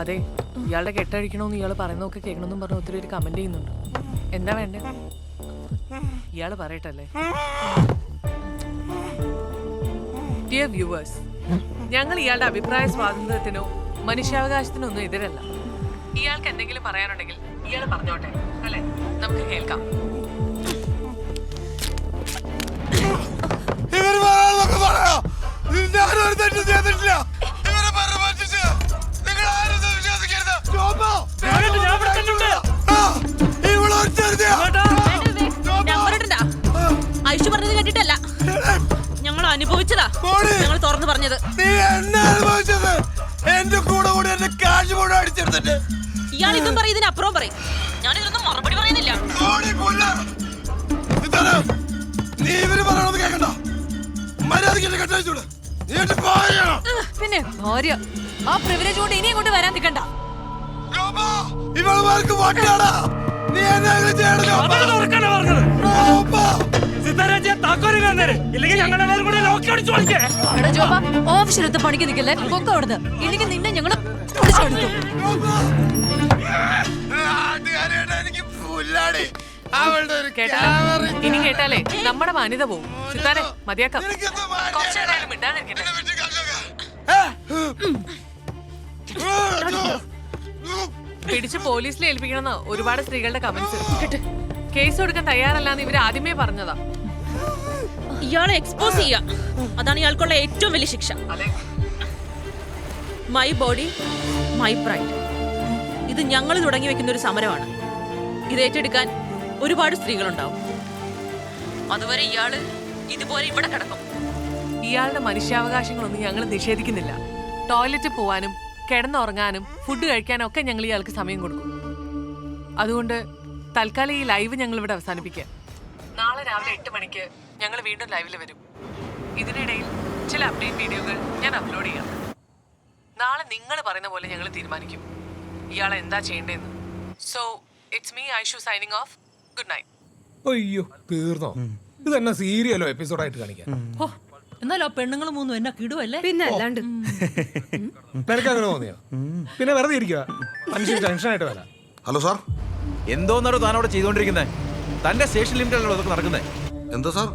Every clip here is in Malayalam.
അതെ ഇയാളുടെ കെട്ടഴിക്കണമെന്ന് ഇയാൾ പറയുന്നതൊക്കെ കേൾക്കണമെന്നും പറഞ്ഞ് ഒത്തിരി കമന്റ് ചെയ്യുന്നുണ്ട്. എന്താ വേണ്ടേ? ഇയാൾ പറയട്ടല്ലേ? ഡിയർ വ്യൂവേഴ്സ് ഞങ്ങൾ ഇയാളുടെ അഭിപ്രായ സ്വാതന്ത്ര്യത്തിനോ മനുഷ്യാവകാശത്തിനോ ഒന്നും എതിരല്ല. ഇയാൾക്ക് എന്തെങ്കിലും പറയാനുണ്ടെങ്കിൽ ഇയാൾ പറഞ്ഞോട്ടെ അല്ലെ? നമുക്ക് കേൾക്കാം. ഇവർ പറയാ. ഞാനൊരു തെറ്റും ചെയ്തിട്ടില്ല. ഇയാൾ ഇതും പറയും ഇതിനപ്പുറം പറയും. ഞാൻ ഇതിനൊന്നും മറുപടി പറയുന്നില്ല. നീ ഇവർ പറയണത് കേക്കണ്ട. മര്യാദയ്ക്ക് പിന്നെ ഭാര്യ. ആ പ്രിവിലേജ് കൊണ്ട് ഇനിയും കൊണ്ട് വരാൻ നിൽക്കണ്ട. ഇവൾക്ക് വട്ടാടാ നീ എന്നെ ചെയ്യണം ഓഫീസിലെടുത്ത് പണിക്ക് നിൽക്കല്ലേ പൊക്ക അവിടുന്ന്. ഇല്ലെങ്കിൽ നിന്നെ ഇനി കേട്ടാലേ നമ്മുടെ മാന്യത പോവും. സിത്താരെ മതിയാക്കാം. മിണ്ടാതിരിക്കട്ടെ. പിടിച്ച് പോലീസിൽ ഏൽപ്പിക്കണമെന്ന് ഒരുപാട് സ്ത്രീകളുടെ കമന്റ്സ് കേസ് കൊടുക്കാൻ തയ്യാറല്ലാന്ന് ഇവർ ആദ്യമേ പറഞ്ഞതാ. ഇയാളെ എക്സ്പോസ് ചെയ്യുക അതാണ് ഇയാൾക്കുള്ള ഏറ്റവും വലിയ ശിക്ഷ. മൈ ബോഡി മൈ പ്രൈഡ് ഇത് ഞങ്ങൾ തുടങ്ങി വെക്കുന്ന ഒരു സമരമാണ്. ഇത് ഏറ്റെടുക്കാൻ ഒരുപാട് സ്ത്രീകളുണ്ടാവും. അതുവരെ ഇയാൾ ഇതുപോലെ ഇവിടെ കിടക്കും. ഇയാളുടെ മനുഷ്യാവകാശങ്ങളൊന്നും ഞങ്ങൾ നിഷേധിക്കുന്നില്ല. ടോയ്ലറ്റ് പോവാനും കിടന്നുറങ്ങാനും ഫുഡ് കഴിക്കാനും ഒക്കെ ഞങ്ങൾ ഇയാൾക്ക് സമയം കൊടുക്കും. അതുകൊണ്ട് തൽക്കാലം ഈ ലൈവ് ഞങ്ങൾ ഇവിടെ അവസാനിപ്പിക്കാം. നാളെ രാവിലെ എട്ട് മണിക്ക് ഞങ്ങൾ വീണ്ടും ലൈവിൽ വരും. ഇതിനിടയിൽ ചില അപ്ഡേറ്റ് വീഡിയോകൾ ഞാൻ അപ്ലോഡ് ചെയ്യാം. നാളെ നിങ്ങൾ പറയുന്ന പോലെ ഞങ്ങൾ തീരുമാനിക്കും. ഇയാൾ എന്താ ചെയ്യേണ്ടതെന്ന്. So it's me Aishu signing off good night അയ്യോ തീർന്നോ? ഇത് തന്നെ സീരിയലോ എപ്പിസോഡായിട്ട് ആയിട്ട് എന്നാലും ആ പെണ്ണുങ്ങൾ മൂന്നും എന്നെ കിടുവല്ലേ? പിന്നെ അല്ലാണ്ട്. നിനക്ക് അങ്ങനെ തോന്നിയോ? പിന്നെ വെറുതെ ഇരിക്കുക മനുഷ്യൻ ടെൻഷനായിട്ട് വരാം. Hello sir. എന്തോന്നാണ് താനോട് ചെയ്തോണ്ടിരിക്കുന്നേ? ചെയ്തുകൊണ്ടിരിക്കുന്നത് തന്റെ സ്റ്റേഷൻ ലിമിറ്റാണല്ലോ അതൊക്കെ നടക്കുന്നത് എന്താ സാർ?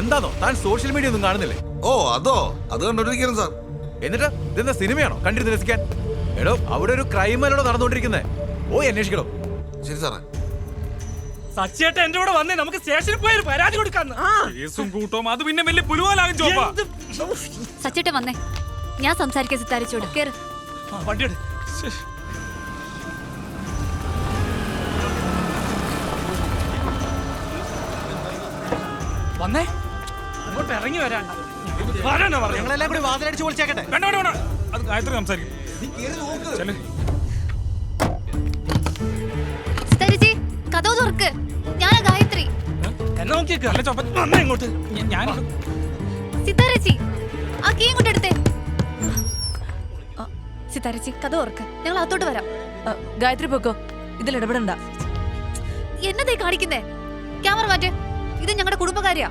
എന്താണോ താൻ സോഷ്യൽ മീഡിയ ഒന്നും കാണുന്നില്ലേ? ഓ അതോ? അത് കണ്ടോണ്ടിരിക്കുന്നു സാർ. എന്നിട്ട് ഇതെന്താ സിനിമയാണോ? കണ്ടിരുന്ന് രസിക്കാൻ? എടോ അവിടെ ഒരു ക്രൈം അല്ലോ നടന്നുകൊണ്ടിരിക്കുന്നത് ഓ അന്വേഷിക്കണോ. ശരി സാറേ. സച്ചേട്ട എന്റെ കൂടെ വന്നേ നമുക്ക് സ്റ്റേഷനിൽ പോയി ഒരു പരാതി കൊടുക്കാന്ന്. കേസും കൂട്ടവും അത് പിന്നെ വലിയ പുലുവാലാകും ചോപ്പാ. സച്ചേട്ട വന്നേ. ഞാൻ സംസാരിക്കാൻ സിത്താരിച്ചോട്. കേറ്. വന്നേ. ഇങ്ങോട്ട് ഇറങ്ങി വരാൻ. വരാനാ പറഞ്ഞു? ഞങ്ങളെല്ലാം കൂടി വാതിലടിച്ച് പൊളിച്ചേക്കട്ടെ വേണ്ട വേണ്ട വേണ്ട. അത് ഗായത്രി സംസാരിക്കും. ചെല്ല്. സിത്താരിച്ചി കഥ തുറക്ക്. ഞാനാ ഗായത്രി. എന്നാ നോക്കിയേക്ക്. അല്ല ചോപ്പ വന്നേ ഇങ്ങോട്ട്. ഞ- ഞാൻ സിത്താരച്ചി ആ കീ ഇങ്ങോട്ട് എടുത്തേ. സിത്താരച്ചി കഥ തുറക്ക്. ഞങ്ങൾ അകത്തോട്ട് വരാം. ആ, ഗായത്രി പൊക്കോ. ഇതിൽ ഇടപെടണ്ട. എന്നതേ കാണിക്കുന്നേ? ക്യാമറ മാറ്റ്. ഇത് ഞങ്ങളുടെ കുടുംബകാര്യാ.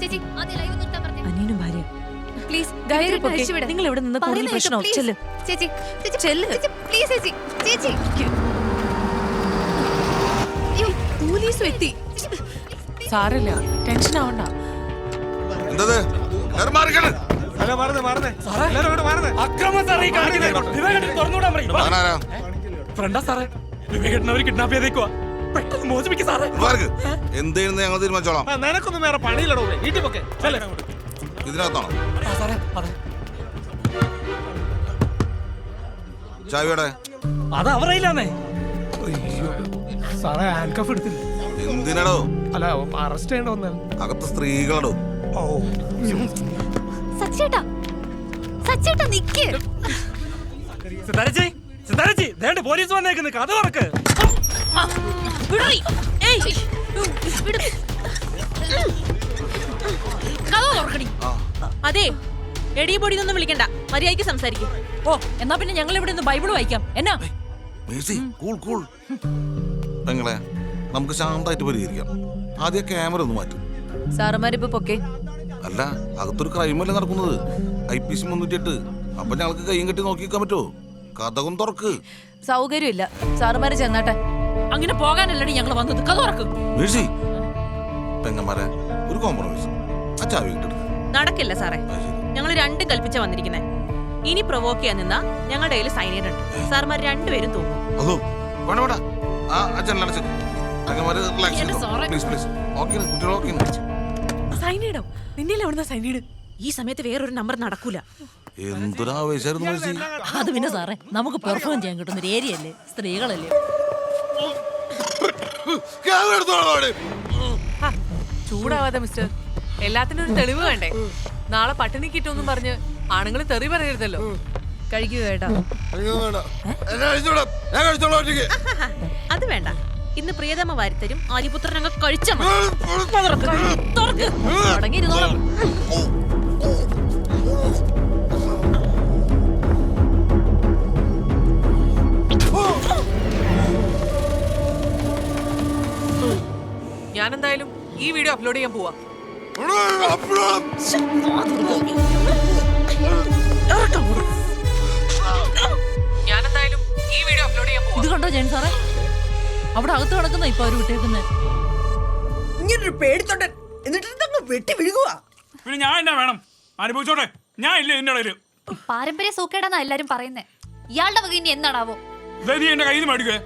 ചേച്ചി ആദ്യം ലൈവ് നിർത്താൻ പറഞ്ഞു. അനിയനും ഭാര്യ പ്ലീസ് നിങ്ങൾ ഇവിടെ നിന്ന് കൂടുതൽ പ്രശ്നം ചെല്ല്. ചേച്ചി ചേച്ചി ചെല്ല്. ചേച്ചി പ്ലീസ് ചേച്ചി ചേച്ചി. പോലീസും എത്തി. സാരല്ല ടെൻഷൻ ആവണ്ട. എന്തത്? ഫ്രണ്ടാ സാറേ. വിവേകേട്ടൻ അവർ കിഡ്നാപ്പ് ചെയ്തേക്കുവാ. പെട്ടെന്ന് മോചിപ്പിക്കും സാറേ. മാർക്ക്. എന്ത് ചെയ്യുന്നത് ഞങ്ങൾ തീരുമാനിച്ചോളാം. നിനക്കൊന്നും വേറെ പണിയില്ലടോ വീട്ടിൽ പൊക്കെ. ഇതിനകത്താണോ? ചായയുടെ? അത് അവരയില്ലാന്നേ അയ്യോ. സാറേ ഹാൻഡ്കഫ് എടുത്തില്ല? എന്തിനടോ? അല്ല അറസ്റ്റ് ചെയ്യേണ്ട വന്നാൽ അകത്ത് സ്ത്രീകളടോ? ഓ. സച്ചേട്ടാ. സച്ചേട്ടാ നിക്ക്. സിതാരച്ചി സിതാരച്ചി ദേണ്ട് പോലീസ് വന്നേക്കുന്നു കഥ തുറക്ക്. അതെ എടി പൊടി ഒന്നും വിളിക്കണ്ട. മര്യാദയ്ക്ക് സംസാരിക്കും. ഓ എന്നാ പിന്നെ ഞങ്ങൾ ഇവിടെ നിന്ന് ബൈബിൾ വായിക്കാം. എന്നാ? Cool cool. പെങ്ങളെ നമുക്ക് ശാന്തമായിട്ട് പരിഹരിക്കാം. ആദ്യം ക്യാമറ ഒന്ന് മാറ്റും. സാറന്മാരിപ്പോ പൊക്കെ. അല്ല അകത്തൊരു ക്രൈമല്ലേ നടക്കുന്നത്. ഐ പി സി മുന്നൂറ്റി എട്ട് അപ്പൊ ഞങ്ങൾക്ക് കൈയും കെട്ടി നോക്കി നിൽക്കാൻ പറ്റുമോ? കഥകും തുറക്ക്. സൗകര്യമില്ല. സാറുമാര് ചെന്നാട്ടെ. അങ്ങനെ പോകാനല്ലടി ഞങ്ങൾ വന്നത്. കഥ തുറക്കും. മേഴ്സി പെങ്ങന്മാരെ ഒരു കോംപ്രമൈസ് അച്ഛാ നടക്കില്ല സാറേ. ഞങ്ങൾ രണ്ടും കൽപ്പിച്ച വന്നിരിക്കുന്നത് ഇനി പ്രൊവോക്ക് ചെയ്യാൻ നിന്നാ ഞങ്ങളുടെ കയ്യിൽ സൈനൈഡ് ഉണ്ട് സാർമാർ രണ്ടുപേരും തൂങ്ങും. അതോ വേണ്ട വേണ്ട. ആ അച്ഛൻ സൈനീടോ നിന്റെ എവിടുന്ന സൈനീട് ഈ സമയത്ത് വേറൊരു നമ്പർ നടക്കൂല. എന്തൊരാവേശായിരുന്നു അത് പിന്നെ സാറേ നമുക്ക് പെർഫോം ചെയ്യാൻ കിട്ടുന്ന ഒരു ഏരിയ അല്ലേ? സ്ത്രീകളല്ലേ? ചൂടാവാതെ മിസ്റ്റർ. എല്ലാത്തിനും ഒരു തെളിവ് വേണ്ടേ? നാളെ പട്ടിണി കിട്ടുമെന്നും പറഞ്ഞ് ആണുങ്ങൾ തെറി പറയരുതല്ലോ. കഴിക്കുക കേട്ടോ. അത് വേണ്ട. ഇന്ന് പ്രിയതമ വാരിത്തരും ആര്യപുത്ര അങ്ങ് കഴിച്ച തുടങ്ങിയിരുന്നോളാം. ഞാൻ എന്തായാലും ഈ വീഡിയോ അപ്ലോഡ് ചെയ്യാൻ പോവാ. ഞാൻ എന്തായാലും ഈ വീഡിയോ അപ്ലോഡ് ചെയ്യാൻ പോവാ. ഇത് കണ്ടോ ജയൻ സാറേ? അവിടെ അകത്ത് കിടക്കുന്ന ഇപ്പൊ അവർ വിട്ടേക്കുന്നത് ഇങ്ങനൊരു പേടിത്തൊണ്ടൻ എന്നിട്ട് ഇതങ്ങ് വെട്ടി വിഴുകുക പിന്നെ ഞാൻ എന്നാ വേണം? അനുഭവിച്ചോട്ടെ? ഞാൻ ഇല്ല ഇതിന്റെ ഇടയിൽ. പാരമ്പര്യ സൂക്കേടാന്നാ എല്ലാരും പറയുന്നേ. ഇയാളുടെ വക ഇനി എന്താണാവോ എന്റെ കയ്യിൽ നിന്ന് മേടിക്കേ.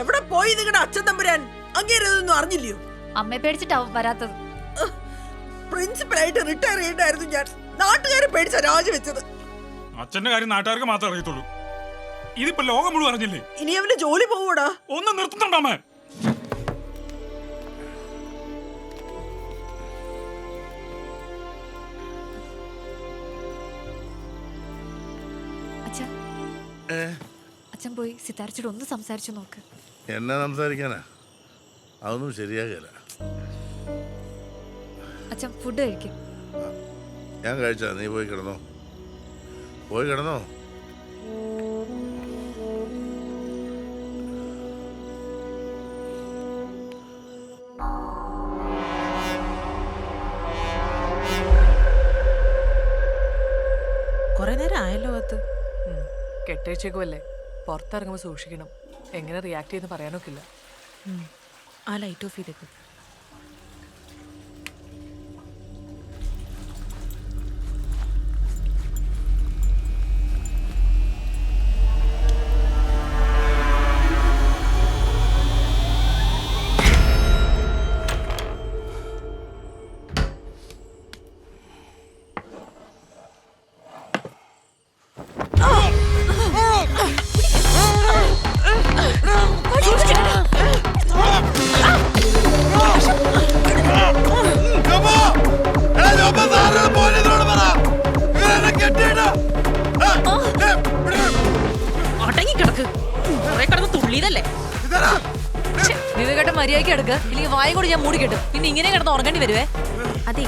എവിടെ പോയി നിങ്ങളുടെ അച്ഛൻ തമ്പുരാൻ? അങ്ങേരതൊന്നും അറിഞ്ഞില്ലയോ? അമ്മയെ പേടിച്ചിട്ടാവും വരാത്തത്. പ്രിൻസിപ്പലായിട്ട് റിട്ടയർ ചെയ്യണ്ടായിരുന്നു ഞാൻ. നാട്ടുകാരെ പേടിച്ച രാജിവെച്ചത് അച്ഛന്റെ കാര്യം നാട്ടുകാർക്ക് മാത്രമേ അറിയത്തുള്ളൂ. ഇതിപ്പോ ലോകം മുഴുവൻ അറിഞ്ഞില്ലേ? ഇനി അവന്റെ ജോലി പോവൂടാ. ഒന്ന് നിർത്തുന്നുണ്ടോ അച്ഛൻ അച്ഛൻ പോയി സിതാരിച്ചോട് ഒന്ന് സംസാരിച്ചു നോക്ക്. എന്നെ സംസാരിക്കാനാ? അതൊന്നും ശരിയാകില്ല അച്ഛൻ ഫുഡ് കഴിക്കും. ഞാൻ കഴിച്ചാ നീ പോയി കിടന്നോ. പോയി കിടന്നോ? കൊറേ നേരം ആയല്ലോ അകത്ത്. കെട്ടേച്ചേക്കുമല്ലേ പുറത്തിറങ്ങുമ്പോൾ സൂക്ഷിക്കണം. എങ്ങനെ റിയാക്ട് ചെയ്യുന്ന പറയാനൊക്കില്ല. ആ ലൈറ്റ് ഓഫ് ചെയ്തേക്കും. വിവേകേട്ടൻ മര്യാദയ്ക്ക് എടുക്ക. ഇല്ലെങ്കിൽ വായ കൂടി ഞാൻ മൂടി കെട്ടും. പിന്നെ ഇങ്ങനെ കിടന്ന് ഉറങ്ങേണ്ടി വരുവേ? അതെ.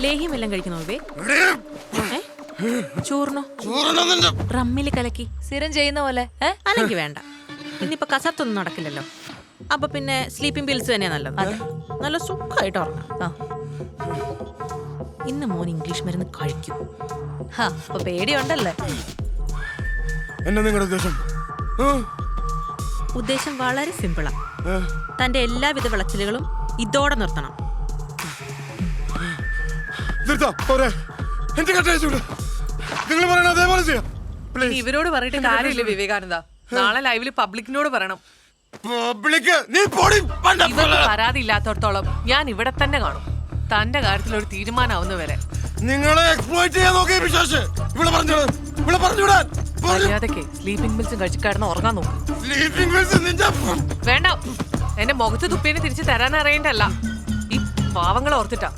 ലേഹ്യം എല്ലാം കഴിക്കണോ? ചോറിനോ? ചോറിനോ റമ്മിൽ കലക്കി. സ്ഥിരം ചെയ്യുന്ന പോലെ. അല്ലെങ്കിൽ വേണ്ട. ഇന്നിപ്പോ കസർത്തൊന്നും നടക്കില്ലല്ലോ. അപ്പൊ പിന്നെ സ്ലീപ്പിംഗ് പിൽസ് തന്നെയാ നല്ലത്. നല്ല സുഖമായിട്ട് ഉറങ്ങാം. ആ. ഇന്ന് മോൻ ഇംഗ്ലീഷ് മരുന്ന് കഴിക്കും. ഹാ അപ്പൊ പേടിയുണ്ടല്ലേ? എന്നെ നിങ്ങളുടെ ഉദ്ദേശം? ഉദ്ദേശം വളരെ സിമ്പിളാ. ആ. തന്റെ എല്ലാവിധ വിളച്ചിലുകളും ഇതോടെ നിർത്തണം. നിങ്ങൾ പറയണ അതേപോലെ ചെയ്യാം. ഇവരോട് പറഞ്ഞിട്ട് കാര്യമില്ല വിവേകാനന്ദ. നാളെ ലൈവിൽ പബ്ലിക്കിനോട് പറയണം. പബ്ലിക് നീ പൊടി പരാതി ഇല്ലാത്തടത്തോളം ഞാൻ ഇവിടെ തന്നെ കാണും. തന്റെ കാര്യത്തിൽ ഒരു തീരുമാനമാവുന്ന വരെ നിങ്ങളെ എക്സ്പ്ലോയിറ്റ് ചെയ്യാൻ നോക്കിയ വിശ്വാസ് ഇവിടെ പറഞ്ഞു ഇവിടെ പറഞ്ഞുവിടാൻ. മര്യാദയ്ക്ക് സ്ലീപ്പിംഗ് മിൽസും കഴിച്ച് കിടന്ന് ഉറങ്ങാൻ നോക്കും. സ്ലീപ്പിംഗ് പിൽസ് നിന്റെ വേണ്ട. എന്റെ മുഖത്ത് തുപ്പേനെ തിരിച്ചു തരാൻ അറിയണ്ടല്ല ഈ പാവങ്ങളെ ഓർത്തിട്ടാ.